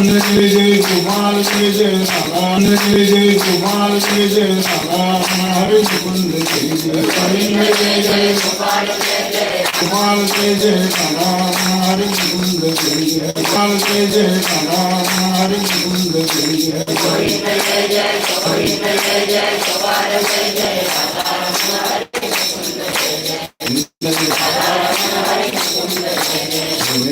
जय जय गोपाल जय जय राधा जय जय गोपाल जय जय राधा हरे मुकुंद जय जय हरे जय जय गोपाल जय जय राधा हरे मुकुंद जय जय गोपाल जय जय राधा हरे मुकुंद जय जय गोविंद जय जय गोपाल गोविंद जय जय गोपाल हरे मुकुंद जय जय गोविंद जय जय गोपाल जय जय राधा हरे मुकुंद जय जय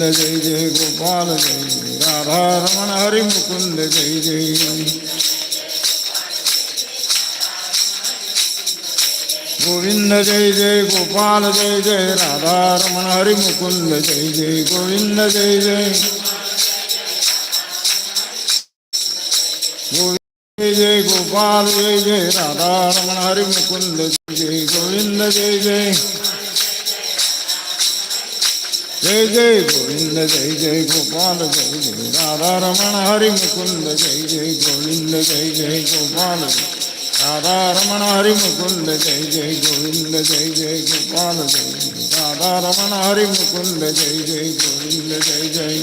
जय जय राधा हरे मुकुंद जय गोविंद जय जय गोपाल जय जय राधा रमण हरि मुकुंद जय जय गोविंद जय जय गोपाल जय जय राधा रमण हरि मुकुंद जय जय गोविंद जय जय गोविंद जय जय गोपाल जय जय राधा रमण हरि मुकुंद जय जय गोविंद जय जय जय जय गोविंद जय जय गोपाल जय जय राधा रमण हरि मुकुंद जय जय गोविंद जय जय गोपाल राधा रमण हरि मुकुंद जय जय गोविंद जय जय गोपाल जय जय राधा रमण हरि मुकुंद जय जय गोविंद जय जय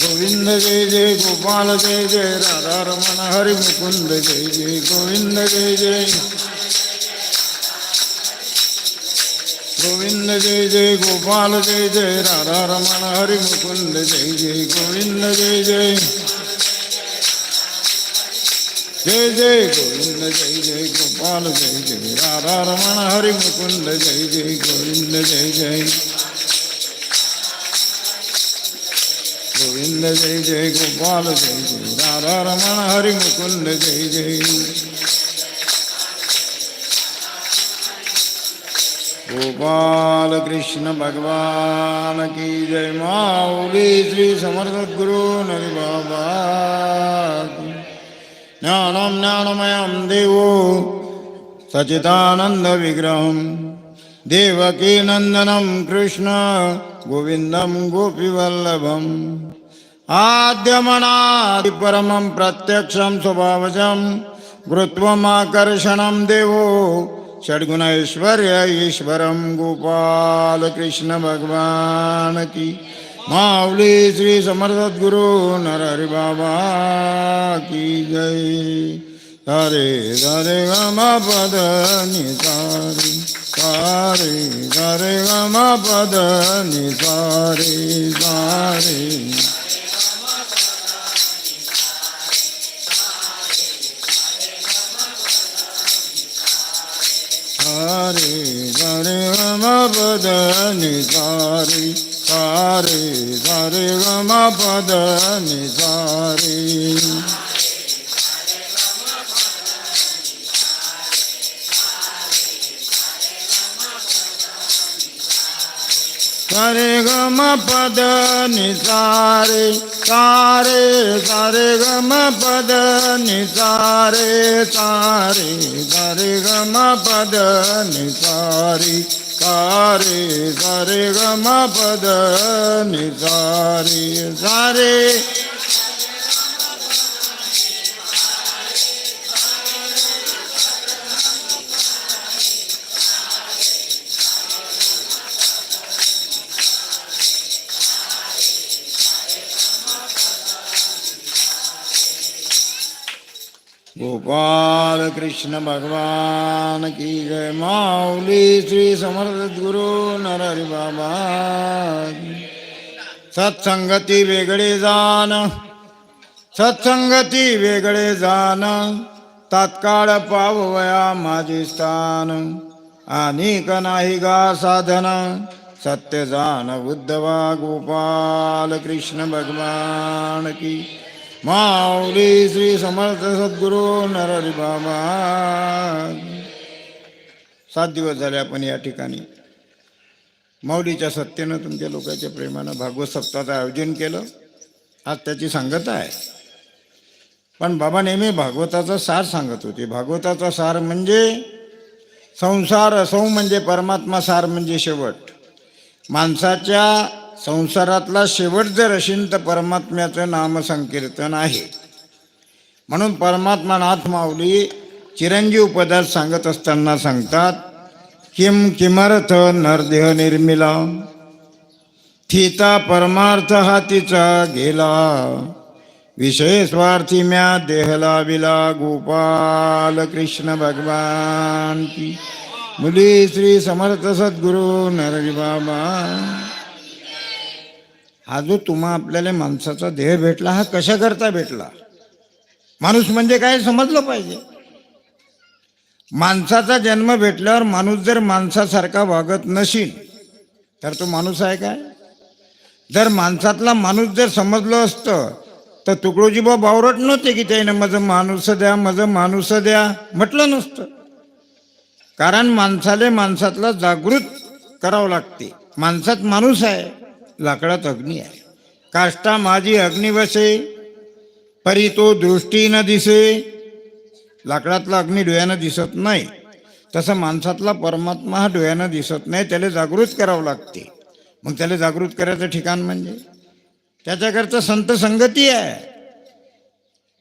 गोविंद जय जय गोपाल जय जय राधा रमण हरि मुकुंद जय जय गोविंद जय जय गोविंद जय जय गोपाल जय जय राधा रमण हरि मुकुंद जय जय गोविंद जय जय। जय जय गोविंद जय जय गोपाल जय जय राधा रमण हरि मुकुंद जय जय गोविंद जय जय। गोविंद जय जय गोपाल जय जय राधा रमण हरि मुकुंद जय जय। गोपाल कृष्ण भगवान की जय माऊली श्री समर्थ गुरु नरी बाबा की. ज्ञानं ज्ञानमयं देवो सचिदानंद विग्रहं देवकी नंदनं कृष्ण गोविन्दं गोपीवल्लभम् आद्यमनादि परमं प्रत्यक्षं स्वभावजं षड्गुणैश्वर्य ईश्वरं गोपाल कृष्ण भगवान की। माऊली श्री समर्थद्गुरु गुरु नरहरि बाबा की जय। हरे हरे गम पद निसारे। सारे हरे गम पद निसारे सारे। हरे हरे गम पद निसारे सारे हरे गम पद निसारे सारे गम पद निसारे सारे सारे गम पद निसारे सारे सारे गम पद निसारे सारे सारे गम पद निसारे सारे गोपाल कृष्ण भगवान की जय। माऊली श्री समर्थ गुरु नरहरि बाबा। सत्संगती वेगळे जाण सत्संगती वेगळे जाण तात्काळ पावया माझे स्थान। अनेक नाही गा साधन। सत्य जाण उद्धवा गोपाल कृष्ण भगवान की माऊली श्री समर्थ सद्गुरु नरहरी बाबा. सात दिवस झाले आपण या ठिकाणी. माऊलीच्या सत्तेनं तुमच्या लोकांच्या प्रेमानं भागवत सप्ताहाचं आयोजन केलं. आज त्याची सांगता आहे. पण बाबा नेहमी भागवताचा सार सांगत होते. भागवताचा सार म्हणजे संसार असो म्हणजे परमात्मा सार म्हणजे शेवट. माणसाच्या संसारातला शेवट जर असेल तर परमात्म्याचं नामसंकीर्तन आहे. म्हणून परमात्मा नाथ माऊली चिरंजीव पदात सांगत असताना सांगतात किम किमर्थ नरदेह निर्मिला थिता परमार्थ हातीचा गेला विषय स्वार्थी म्या देहला विला गोपाल कृष्ण भगवान की. मुली श्री समर्थ सद्गुरु नरहरी बाबा. हा जो तुम्हा आपल्याला माणसाचा देह भेटला हा कशा करता भेटला? माणूस म्हणजे काय समजलं पाहिजे. माणसाचा जन्म भेटल्यावर माणूस जर माणसासारखा वागत नशील तर तो माणूस आहे काय? जर माणसातला माणूस जर समजलं असतं तर तुकडोजीबा बावरट नव्हते की त्यानं माझं माणूस द्या माझं माणूस द्या म्हटलं नसतं. कारण माणसाले माणसातला जागृत करावं लागते. माणसात माणूस आहे. लाकडात अग्नी आहे. काष्टा माझी अग्निवसे परी तो दृष्टीनं दिसे. लाकडातला अग्नी डोळ्यानं दिसत नाही. तसं माणसातला परमात्मा हा डोळ्यानं दिसत नाही त्याला जागृत करावं लागते. मग त्याला जागृत करायचं ठिकाण म्हणजे? त्याच्याकरता संत संगती आहे.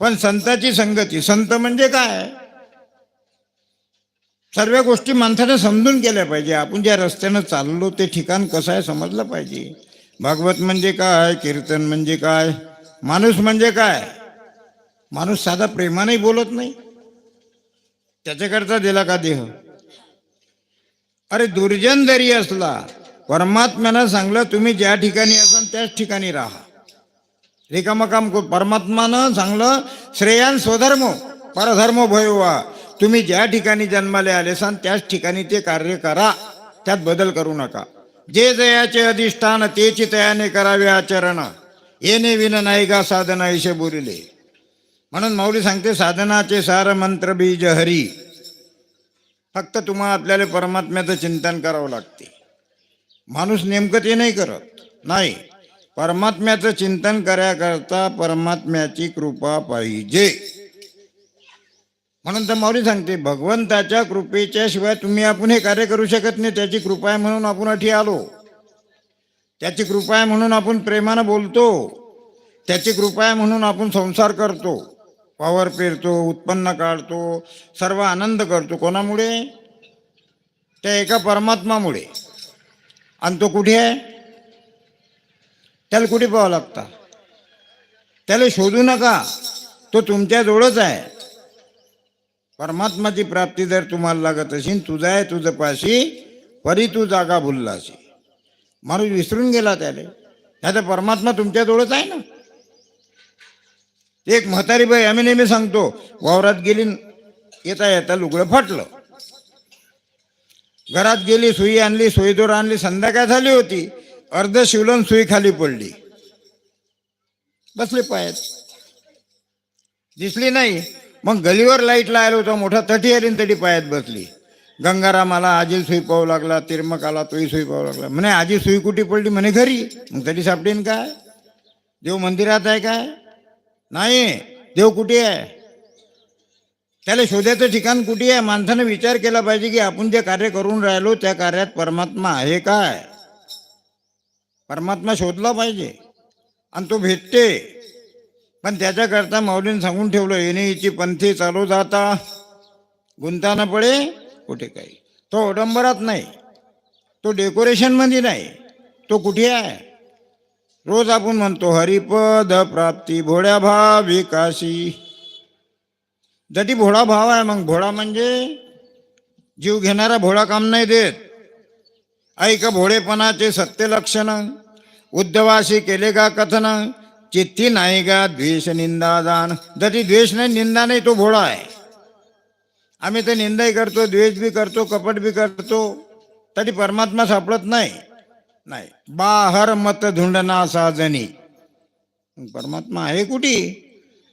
पण संताची संगती संत म्हणजे काय? सर्व गोष्टी माणसाने समजून केल्या पाहिजे. आपण ज्या रस्त्यानं चाललो ते ठिकाण कसं आहे समजलं पाहिजे. भागवत म्हणजे काय कीर्तन म्हणजे काय माणूस म्हणजे काय? माणूस साधा प्रेमाने बोलत नाही. त्याच्याकरता दिला का देह? अरे दुर्जन जरी असला परमात्म्यानं सांगलं तुम्ही ज्या ठिकाणी असाल त्याच ठिकाणी राहा. रिकामकाम को- परमात्मानं सांगलं श्रेयान स्वधर्म परधर्म भयवा. तुम्ही ज्या ठिकाणी जन्माले आले असाल त्याच ठिकाणी ते कार्य करा. त्यात बदल करू नका. जे जयाचे अधिष्ठान तेची तयाने करावे आचरण. येणे विन नाही का साधना ऐशे बोलिले म्हणून माऊली सांगते साधनाचे सार मंत्र बीज हरी. फक्त तुम्हाला आपल्याला परमात्म्याचं चिंतन करावं लागते. माणूस नेमकं ते नाही करत. नाही. परमात्म्याचं चिंतन करण्याकरता परमात्म्याची कृपा पाहिजे. म्हणून तर माऊली सांगते भगवंताच्या कृपेच्या शिवाय तुम्ही आपण हे कार्य करू शकत नाही त्याची कृपा आहे म्हणून आपण अठी आलो. त्याची कृपा आहे म्हणून आपण प्रेमानं बोलतो. त्याची कृपा आहे म्हणून आपण संसार करतो. वावर पेरतो उत्पन्न काढतो सर्व आनंद करतो. कोणामुळे? त्या एका परमात्मामुळे. आणि तो कुठे आहे? त्याला कुठे पाहावं लागता? त्याला शोधू नका. तो तुमच्याजवळच आहे. परमात्माची प्राप्ती जर तुम्हाला लागत असेल तुझा आहे तुझं पाशी परी तू जागा भुललाशी माणूस विसरून गेला त्याला. त्याचा परमात्मा तुमच्या जवळच आहे ना. एक म्हातारी बाई आम्ही नेहमी सांगतो वावरात गेली येता येता लुगडं फाटलं. घरात गेली सुई आणली सुईदोर आणली संध्याकाळ झाली होती. अर्ध शिवलन सुई खाली पडली. बसले पायात. दिसली नाही. मग गलीवर लाइट लायला होता मोठा तटी आली तटी पायात बसली. गंगारामाला आजी सुई पाहू लागला तिरमकाला तोही सुई पाहू लागला. म्हणे आजी सुई कुठे पडली? म्हणे घरी. मग तटी सापडेन काय? देव मंदिरात आहे काय? नाही. देव कुठे आहे? त्याला शोधायचं ठिकाण कुठे आहे? माणसानं विचार केला पाहिजे की आपण जे कार्य करून राहिलो त्या कार्यात परमात्मा आहे काय? परमात्मा शोधला पाहिजे. आणि तो भेटते. पण त्याच्याकरता माऊलीने सांगून ठेवलं येणे हिची पंथी चालू जाता. गुंताना पडे कुठे काही. तो ओडंबरात नाही. तो डेकोरेशनमध्ये नाही. तो कुठे आहे? रोज आपण म्हणतो हरिपद प्राप्ती भोळ्या भाव विकासी. जटी भोळा भाव आहे मग भोळा म्हणजे जीव घेणारा भोळा काम नाही देत. ऐक भोळेपणाचे सत्य लक्षण उद्धवाशी केले का कथन? चित्ती नाही का? द्वेष निंदा दान जरी द्वेष नाही निंदा नाही तो भोळा आहे. आम्ही तर निंदाही करतो द्वेष बी करतो कपट बी करतो. तरी परमात्मा सापडत नाही. नाही. बाहर मत धुंडना साजनी. परमात्मा आहे कुठे?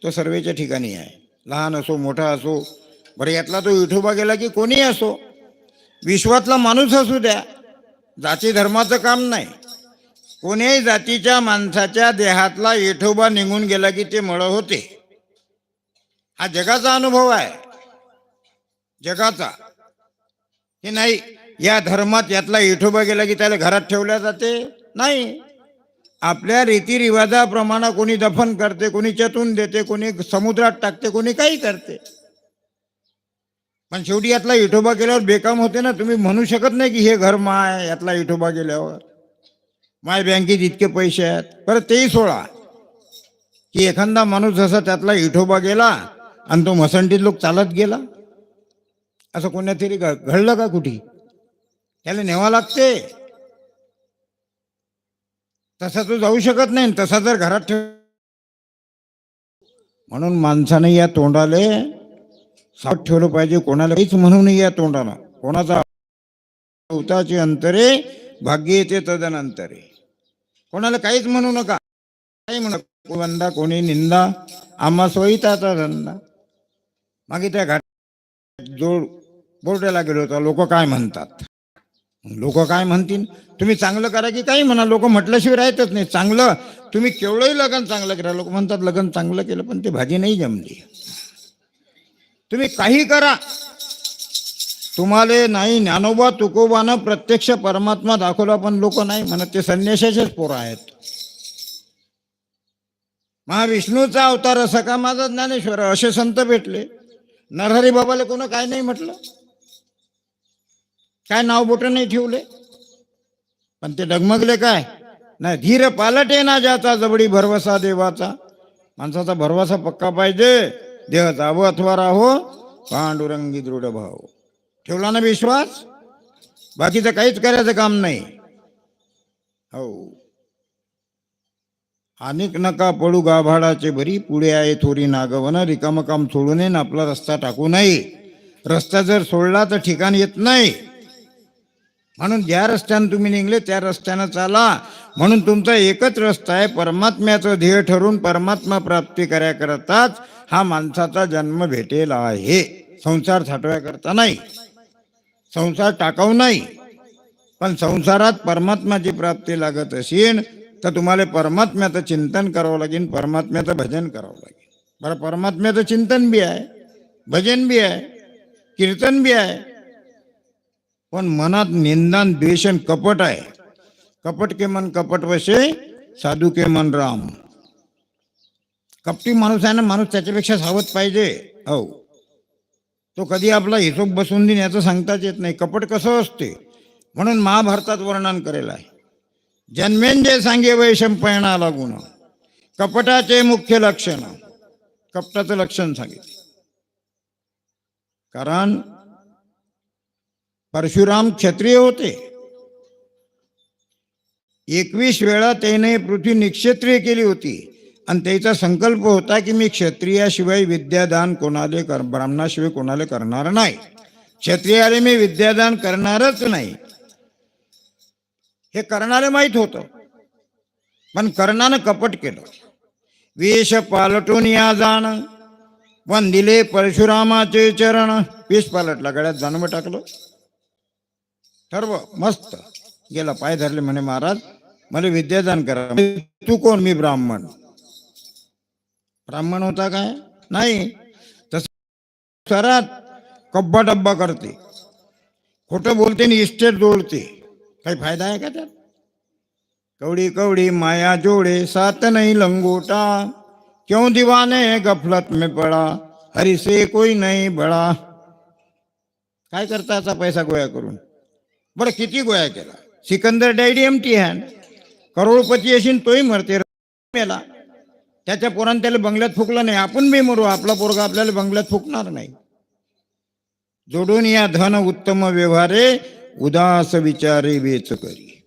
तो सर्वेच्या ठिकाणी आहे. लहान असो मोठा असो. बरं यातला तो विठोबा गेला की कोणी असो. विश्वातला माणूस असू द्या. जाती धर्माचं काम नाही. कोणीही जातीच्या माणसाच्या देहातला येठोबा निघून गेला की ते मळ होते. हा जगाचा अनुभव आहे. जगाचा. की नाही या धर्मात यातला येठोबा गेला की त्याला घरात ठेवल्या जाते? नाही. आपल्या रीतिरिवाजाप्रमाणे कोणी दफन करते कोणी चतून देते कोणी समुद्रात टाकते कोणी काही करते. पण शेवटी यातला इठोबा गेल्यावर बेकाम होते ना तुम्ही म्हणू शकत नाही की हे घर आहे यातला इठोबा गेल्यावर. माय बँकेत इतके पैसे आहेत. परत तेही सोडा. की एखादा माणूस जसा त्यातला इठोबा गेला आणि तो मसंटीत लोक चालत गेला असं कोणातरी घडलं का कुठे? त्याला नेवा लागते. तसा तो जाऊ शकत नाही तसा जर घरात ठेव म्हणून माणसाने या तोंडाले साथ ठेवलं पाहिजे. कोणाला काहीच म्हणू नये या तोंडानं कोणाचा उताचे अंतरे भाग्य येते तदनंतरे. कोणाला काहीच म्हणू नका. काही म्हणू वंदा कोणी निंदा. आम्हा सोयीताचा धंदा. मागे त्या घाट जोड बोर्डाला गेलो होता. लोक काय म्हणतात? लोक काय म्हणतील? तुम्ही चांगलं करा की काही म्हणा. लोक म्हटल्याशिवाय राहतच नाही. चांगलं तुम्ही केवढंही लग्न चांगलं करा. लोक म्हणतात लग्न चांगलं केलं पण ते भाजी नाही जमली. तुम्ही काही करा. तुम्हाला नाही ज्ञानोबा तुकोबानं प्रत्यक्ष परमात्मा दाखवला पण लोक नाही म्हणत. ते संन्याशाचेच पोरं आहेत. महाविष्णूचा अवतार असा का? माझा ज्ञानेश्वर असे संत भेटले. नरहरी बाबाला कोण काय नाही म्हटलं. काय नाव बोट नाही ठेवले. पण ते डगमगले काय? नाही धीर पालटे ना ज्याचा जबडी भरवसा देवाचा. माणसाचा भरवसा पक्का पाहिजे. देह जावो अथवा राहो. पांडुरंगी दृढ भाव. ठेवला ना विश्वास? बाकीचं काहीच करायचं काम नाही. हो. अनेक नका पडू गाभाडाचे भरी. पुढे आहे थोरी नागवन रिकाम काम सोडू नये आपला रस्ता टाकू नये रस्ता जर सोडला तर ठिकाण येत नाही. म्हणून ज्या रस्त्यानं तुम्ही निघले त्या रस्त्यानं चाला. म्हणून तुमचा एकच रस्ता आहे. परमात्म्याचं ध्येय ठरून परमात्मा प्राप्ती करायकरताच हा माणसाचा जन्म भेटेल आहे. संसार थाटव्याकरता नाही. संसार टाकाऊ नाही. पण संसारात परमात्माची प्राप्ती लागत असेल तर तुम्हाला परमात्म्याचं चिंतन करावं लागेल परमात्म्याचं भजन करावं लागेल. बरं परमात्म्याचं चिंतन बी आहे भजन बी आहे कीर्तन बी आहे. पण मनात निंदान द्वेषण कपट आहे. कपट के मन कपट वसे साधू के मन राम. कपटी माणूस आहे ना माणूस त्याच्यापेक्षा सावध पाहिजे. हो. तो कधी आपला हिशोब बसून देईन याचं सांगताच येत नाही. कपट कसं असते? म्हणून महाभारतात वर्णन करेल आहे. जन्मेंजे सांगे वैशंपयणा लागून. कपटाचे मुख्य लक्षण. कपटाचं लक्षण सांगितलं कारण परशुराम क्षत्रिय होते. एकवीस वेळा त्याने पृथ्वी निक्षेत्रीय केली होती. आणि त्याचा संकल्प होता की मी क्षत्रियाशिवाय विद्यादान कोणाले कर ब्राह्मणाशिवाय कोणाला करणार नाही. क्षत्रियाले मी विद्यादान करणारच नाही. हे करणारे माहीत होतं. पण कर्णानं कपट केलं. वेश पालटून या जाण वंदिले परशुरामाचे चरण. वेश पालटला गळ्यात जानवं टाकलं. ठरव मस्त. गेला पाय धरले म्हणे महाराज मला विद्यादान करा. तू कोण? मी ब्राह्मण. ब्राह्मण होता काय? नाही. तस सरात कब्बा डब्बा करते. खोटं बोलते आणि इस्टेट जोडते. काही फ़ायदा आहे का त्यात? कवडी कवडी, माया जोडे, सात नहीं लंगोटा. क्यों दीवाने गफलत में पड़ा? हरी से कोई नहीं बड़ा. काय करता याचा पैसा गोळा करून? बरं, किती गोळा केला? Sikandar daddy empty hand crorepati असेल तोही मरते. मेला. त्याच्या पोरानं त्याला बंगल्यात फुकलं नाही. आपण बी मरू. आपला पोरगा आपल्याला बंगल्यात फुकणार नाही. जोडून या धन उत्तम व्यवहारे उदास विचारे वेच करी.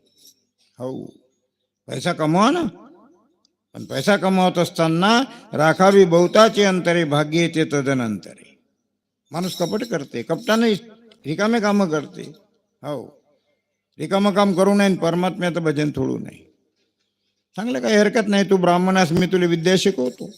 हो. पैसा कमवा ना. पण पैसा कमावत असताना राखावी बहुताचे अंतरे भाग्य येते तदनंतरे. माणूस कपट करते. कपटाने रिकामे कामं करते. हो. रिकामं काम करू नये परमात्म्याचं भजन थोडू नये. चांगलं काही हरकत नाही. तू ब्राह्मणास मी तुला विद्या शिकवतो